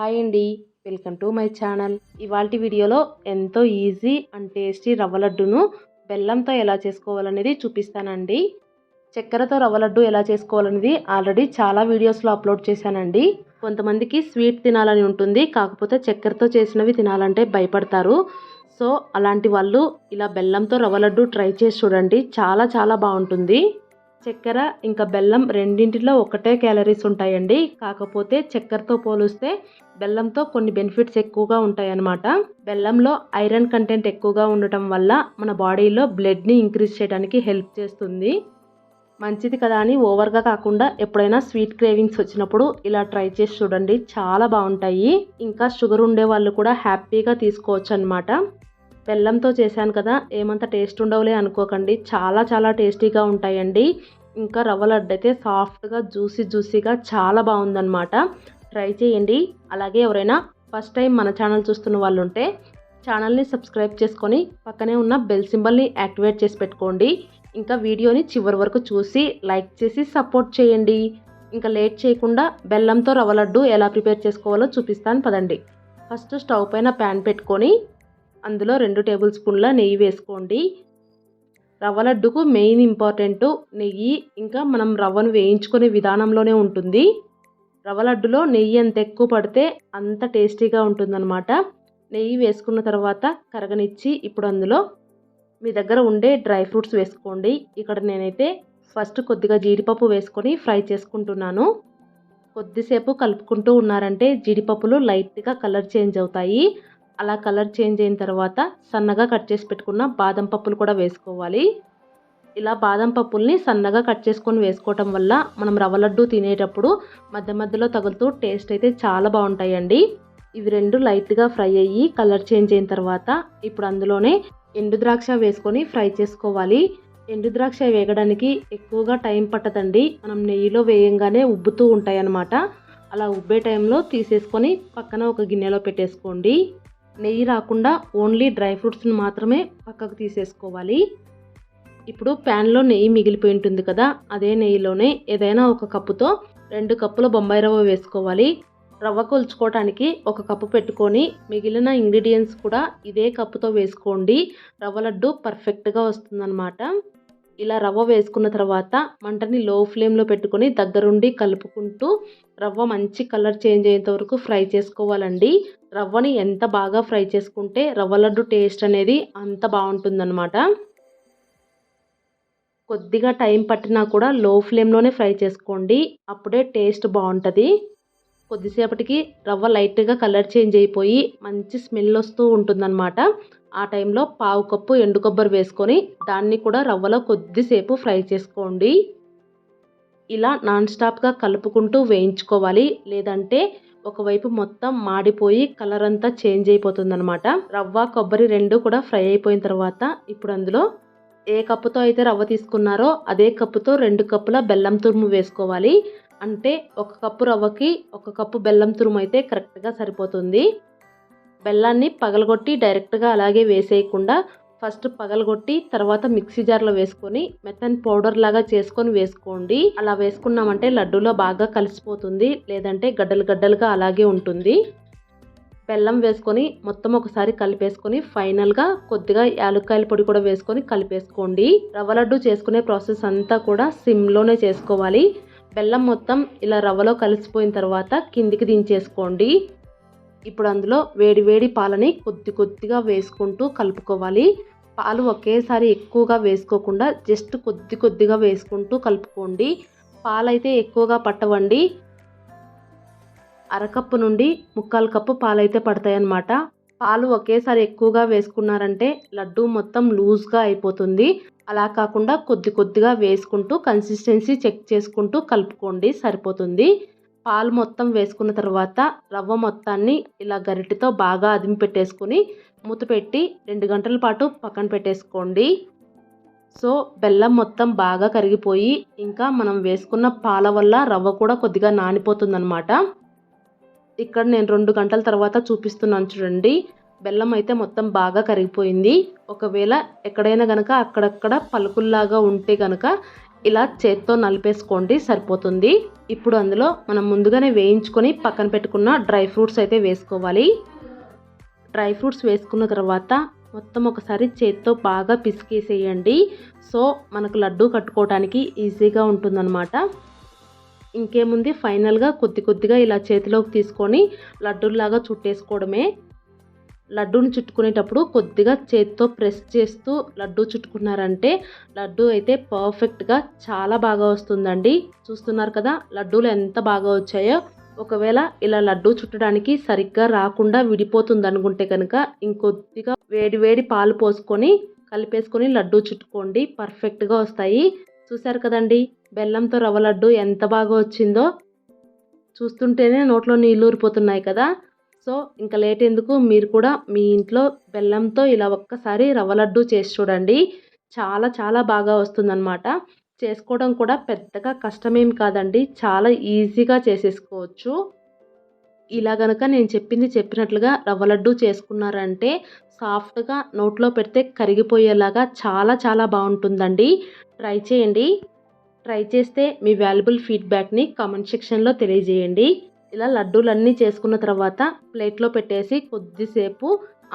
Hi అండి. Welcome to my channel. ఇవాళ వీడియోలో ఎంతో ఈజీ అండ్ టేస్టీ రవ్వ లడ్డును బెల్లంతో ఎలా చేసుకోవాలనేది చూపిస్తానండి. చక్కెరతో రవ్వ లడ్డు ఎలా చేసుకోవాలనేది ఆల్రెడీ చాలా వీడియోస్లో అప్లోడ్ చేశానండి. కొంతమందికి స్వీట్ తినాలని ఉంటుంది కాకపోతే చక్కెరతో చేసినవి తినాలంటే భయపడతారు. సో అలాంటి వాళ్ళు ఇలా బెల్లంతో రవ్వ లడ్డు ట్రై చేసి చూడండి. చాలా చాలా బాగుంటుంది. చక్కెర ఇంకా బెల్లం రెండింటిలో ఒకటే క్యాలరీస్ ఉంటాయండి. కాకపోతే చక్కెరతో పోలిస్తే బెల్లంతో కొన్ని బెనిఫిట్స్ ఎక్కువగా ఉంటాయి అన్నమాట బెల్లంలో ఐరన్ కంటెంట్ ఎక్కువగా ఉండటం వల్ల మన బాడీలో బ్లడ్ని ఇంక్రీజ్ చేయడానికి హెల్ప్ చేస్తుంది. మంచిది కదా అని ఓవర్గా కాకుండా ఎప్పుడైనా స్వీట్ క్రేవింగ్స్ వచ్చినప్పుడు ఇలా ట్రై చేసి చూడండి. చాలా బాగుంటాయి. ఇంకా షుగర్ ఉండే వాళ్ళు కూడా హ్యాపీగా తీసుకోవచ్చు అనమాట బెల్లంతో చేశాను కదా ఏమంత టేస్ట్ ఉండవులే అనుకోకండి. చాలా చాలా టేస్టీగా ఉంటాయండి. ఇంకా రవ్వ లడ్డు అయితే సాఫ్ట్గా జ్యూసీ జ్యూసీగా చాలా బాగుందన్నమాట. ట్రై చేయండి. అలాగే ఎవరైనా ఫస్ట్ టైం మన ఛానల్ చూస్తున్న వాళ్ళు ఉంటే ఛానల్ని సబ్స్క్రైబ్ చేసుకొని పక్కనే ఉన్న బెల్ సింబల్ని యాక్టివేట్ చేసి పెట్టుకోండి. ఇంకా వీడియోని చివరి వరకు చూసి లైక్ చేసి సపోర్ట్ చేయండి. ఇంకా లేట్ చేయకుండా బెల్లంతో రవ్వ లడ్డు ఎలా ప్రిపేర్ చేసుకోవాలో చూపిస్తాను పదండి. ఫస్ట్ స్టవ్ పైన ప్యాన్ పెట్టుకొని అందులో రెండు టేబుల్ స్పూన్ల నెయ్యి వేసుకోండి. రవ్వ లడ్డుకు మెయిన్ ఇంపార్టెంట్ నెయ్యి. ఇంకా మనం రవ్వను వేయించుకునే విధానంలోనే ఉంటుంది. రవ్వ లడ్డులో నెయ్యి ఎంత ఎక్కువ పడితే అంత టేస్టీగా ఉంటుందన్నమాట. నెయ్యి వేసుకున్న తర్వాత కరగనిచ్చి ఇప్పుడు అందులో మీ దగ్గర ఉండే డ్రై ఫ్రూట్స్ వేసుకోండి. ఇక్కడ నేనైతే ఫస్ట్ కొద్దిగా జీడిపప్పు వేసుకొని ఫ్రై చేసుకుంటున్నాను. కొద్దిసేపు కలుపుకుంటూ ఉన్నారంటే జీడిపప్పులు లైట్గా కలర్ చేంజ్ అవుతాయి. అలా కలర్ చేంజ్ అయిన తర్వాత సన్నగా కట్ చేసి పెట్టుకున్న బాదం పప్పులు కూడా వేసుకోవాలి. ఇలా బాదం పప్పుల్ని సన్నగా కట్ చేసుకొని వేసుకోవటం వల్ల మనం రవ్వ లడ్డు తినేటప్పుడు మధ్య మధ్యలో తగులుతూ టేస్ట్ అయితే చాలా బాగుంటాయండి. ఇవి రెండు లైట్గా ఫ్రై అయ్యి కలర్ చేంజ్ అయిన తర్వాత ఇప్పుడు అందులోనే ఎండు ద్రాక్ష వేసుకొని ఫ్రై చేసుకోవాలి. ఎండు ద్రాక్ష వేగడానికి ఎక్కువగా టైం పట్టదండి. మనం నెయ్యిలో వేయంగానే ఉబ్బుతూ ఉంటాయి అన్నమాట అలా ఉబ్బే టైంలో తీసేసుకొని పక్కన ఒక గిన్నెలో పెట్టేసుకోండి. నెయ్యి రాకుండా ఓన్లీ డ్రై ఫ్రూట్స్ని మాత్రమే పక్కకు తీసేసుకోవాలి. ఇప్పుడు ప్యాన్లో నెయ్యి మిగిలిపోయి ఉంటుంది కదా అదే నెయ్యిలోనే ఏదైనా ఒక కప్పుతో రెండు కప్పుల బొంబాయి రవ్వ వేసుకోవాలి. రవ్వ కొలుచుకోవటానికి ఒక కప్పు పెట్టుకొని మిగిలిన ఇంగ్రీడియంట్స్ కూడా ఇదే కప్పుతో వేసుకోండి. రవ్వ లడ్డు పర్ఫెక్ట్గా వస్తుందన్నమాట. ఇలా రవ్వ వేసుకున్న తర్వాత మంటని లో ఫ్లేమ్లో పెట్టుకొని దగ్గరుండి కలుపుకుంటూ రవ్వ మంచి కలర్ చేంజ్ అయ్యేంత వరకు ఫ్రై చేసుకోవాలండి. రవ్వని ఎంత బాగా ఫ్రై చేసుకుంటే రవ్వ లడ్డు టేస్ట్ అనేది అంత బాగుంటుందన్నమాట. కొద్దిగా టైం పట్టినా కూడా లో ఫ్లేమ్లోనే ఫ్రై చేసుకోండి. అప్పుడే టేస్ట్ బాగుంటుంది. కొద్దిసేపటికి రవ్వ లైట్గా కలర్ చేంజ్ అయిపోయి మంచి స్మెల్ వస్తూ ఉంటుందన్నమాట. ఆ టైంలో పావు కప్పు ఎండు కొబ్బరి వేసుకొని దాన్ని కూడా రవ్వలో కొద్దిసేపు ఫ్రై చేసుకోండి. ఇలా నాన్ స్టాప్గా కలుపుకుంటూ వేయించుకోవాలి. లేదంటే ఒకవైపు మొత్తం మాడిపోయి కలర్ అంతా చేంజ్ అయిపోతుందన్నమాట. రవ్వ కొబ్బరి రెండు కూడా ఫ్రై అయిపోయిన తర్వాత ఇప్పుడు అందులో ఏ కప్పుతో అయితే రవ్వ తీసుకున్నారో అదే కప్పుతో రెండు కప్పుల బెల్లం తురుము వేసుకోవాలి. అంటే ఒక కప్పు రవ్వకి ఒక కప్పు బెల్లం తురుము అయితే కరెక్ట్గా సరిపోతుంది. బెల్లాన్ని పగలగొట్టి డైరెక్ట్గా అలాగే వేసేయకుండా ఫస్ట్ పగలగొట్టి తర్వాత మిక్సీ జార్లో వేసుకొని మెత్తని పౌడర్ లాగా చేసుకొని వేసుకోండి. అలా వేసుకున్నామంటే లడ్డూలో బాగా కలిసిపోతుంది లేదంటే గడ్డలు గడ్డలుగా అలాగే ఉంటుంది. బెల్లం వేసుకొని మొత్తం ఒకసారి కలిపేసుకొని ఫైనల్గా కొద్దిగా యాలుక్కాయల పొడి కూడా వేసుకొని కలిపేసుకోండి. రవ్వ లడ్డు చేసుకునే ప్రాసెస్ అంతా కూడా సిమ్లోనే చేసుకోవాలి. బెల్లం మొత్తం ఇలా రవ్వలో కలిసిపోయిన తర్వాత కిందికి దించేసుకోండి. ఇప్పుడు అందులో వేడి వేడి పాలని కొద్ది కొద్దిగా వేసుకుంటూ కలుపుకోవాలి. పాలు ఒకేసారి ఎక్కువగా వేసుకోకుండా జస్ట్ కొద్ది కొద్దిగా వేసుకుంటూ కలుపుకోండి. పాలైతే ఎక్కువగా పట్టవండి. అరకప్పు నుండి ముక్కాలు కప్పు పాలైతే పడతాయన్నమాట. పాలు ఒకేసారి ఎక్కువగా వేసుకున్నారంటే లడ్డు మొత్తం లూజ్గా అయిపోతుంది. అలా కాకుండా కొద్ది కొద్దిగా వేసుకుంటూ కన్సిస్టెన్సీ చెక్ చేసుకుంటూ కలుపుకోండి సరిపోతుంది. పాలు మొత్తం వేసుకున్న తర్వాత రవ్వ మొత్తాన్ని ఇలా గరిటెతో బాగా అదిమి పెట్టేసుకొని మూత పెట్టి రెండు గంటల పాటు పక్కన పెట్టేసుకోండి. సో బెల్లం మొత్తం బాగా కరిగిపోయి ఇంకా మనం వేసుకున్న పాల వల్ల రవ్వ కూడా కొద్దిగా నానిపోతుందన్నమాట. ఇక్కడ నేను రెండు గంటల తర్వాత చూపిస్తున్నాను చూడండి. బెల్లం అయితే మొత్తం బాగా కరిగిపోయింది. ఒకవేళ ఎక్కడైనా కనుక అక్కడక్కడ పలుకుల్లాగా ఉంటే కనుక ఇలా చేత్తో నలిపేసుకోండి సరిపోతుంది. ఇప్పుడు అందులో మనం ముందుగానే వేయించుకొని పక్కన పెట్టుకున్న డ్రై ఫ్రూట్స్ అయితే వేసుకోవాలి. డ్రై ఫ్రూట్స్ వేసుకున్న తర్వాత మొత్తం ఒకసారి చేత్తో బాగా పిసికేసేయండి. సో మనకు లడ్డు కట్టుకోవడానికి ఈజీగా ఉంటుందన్నమాట. ఇంకేముంది? ఫైనల్గా కొద్ది కొద్దిగా ఇలా చేతిలోకి తీసుకొని లడ్డూల్లాగా చుట్టేసుకోవడమే. లడ్డూని చుట్టుకునేటప్పుడు కొద్దిగా చేతితో ప్రెస్ చేస్తూ లడ్డు చుట్టుకున్నారంటే లడ్డు అయితే పర్ఫెక్ట్గా చాలా బాగా వస్తుందండి. చూస్తున్నారు కదా లడ్డూలు ఎంత బాగా వచ్చాయో. ఒకవేళ ఇలా లడ్డు చుట్టడానికి సరిగ్గా రాకుండా విడిపోతుంది అనుకుంటే కనుక ఇంకొద్దిగా వేడి వేడి పాలు పోసుకొని కలిపేసుకొని లడ్డు చుట్టుకోండి. పర్ఫెక్ట్గా వస్తాయి. చూసారు కదండి బెల్లంతో రవ్వ లడ్డు ఎంత బాగా వచ్చిందో. చూస్తుంటేనే నోట్లో నీళ్ళు ఊరిపోతున్నాయి కదా. సో ఇంకా లేట్ ఎందుకు? మీరు కూడా మీ ఇంట్లో బెల్లంతో ఇలా ఒక్కసారి రవ్వ లడ్డు చేసి చూడండి. చాలా చాలా బాగా వస్తుందన్నమాట. చేసుకోవడం కూడా పెద్దగా కష్టమేం కాదండి. చాలా ఈజీగా చేసేసుకోవచ్చు. ఇలా గనక నేను చెప్పింది చెప్పినట్లుగా రవ్వ లడ్డు చేసుకున్నారంటే సాఫ్ట్గా నోట్లో పెడితే కరిగిపోయేలాగా చాలా చాలా బాగుంటుందండి. ట్రై చేయండి. ట్రై చేస్తే మీ వాల్యుబుల్ ఫీడ్బ్యాక్ని కామెంట్ సెక్షన్లో తెలియజేయండి. ఇలా లడ్డూలన్నీ చేసుకున్న తర్వాత ప్లేట్లో పెట్టేసి కొద్దిసేపు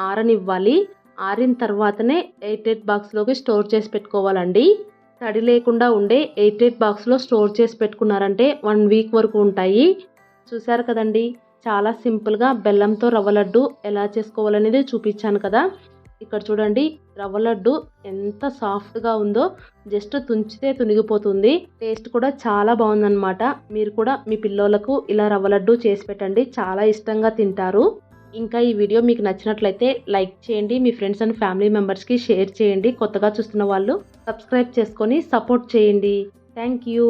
ఆరనివ్వాలి. ఆరిన తర్వాతనే ఎయిట్ ఎయిట్ బాక్స్లోకి స్టోర్ చేసి పెట్టుకోవాలండి. తడి లేకుండా ఉండే ఎయిట్ ఎయిట్ బాక్స్లో స్టోర్ చేసి పెట్టుకున్నారంటే వన్ వీక్ వరకు ఉంటాయి. చూసారు కదండి చాలా సింపుల్గా బెల్లంతో రవ్వ లడ్డు ఎలా చేసుకోవాలనేది చూపించాను కదా. ఇక్కడ చూడండి రవ్వ లడ్డు ఎంత సాఫ్ట్గా ఉందో జస్ట్ తుంచితే తునిగిపోతుంది. టేస్ట్ కూడా చాలా బాగుందన్నమాట. మీరు కూడా మీ పిల్లలకు ఇలా రవ్వ లడ్డు చేసి పెట్టండి. చాలా ఇష్టంగా తింటారు. ఇంకా ఈ వీడియో మీకు నచ్చినట్లయితే లైక్ చేయండి మీ ఫ్రెండ్స్ అండ్ ఫ్యామిలీ మెంబర్స్కి షేర్ చేయండి. కొత్తగా చూస్తున్న వాళ్ళు సబ్స్క్రైబ్ చేసుకొని సపోర్ట్ చేయండి. Thank you.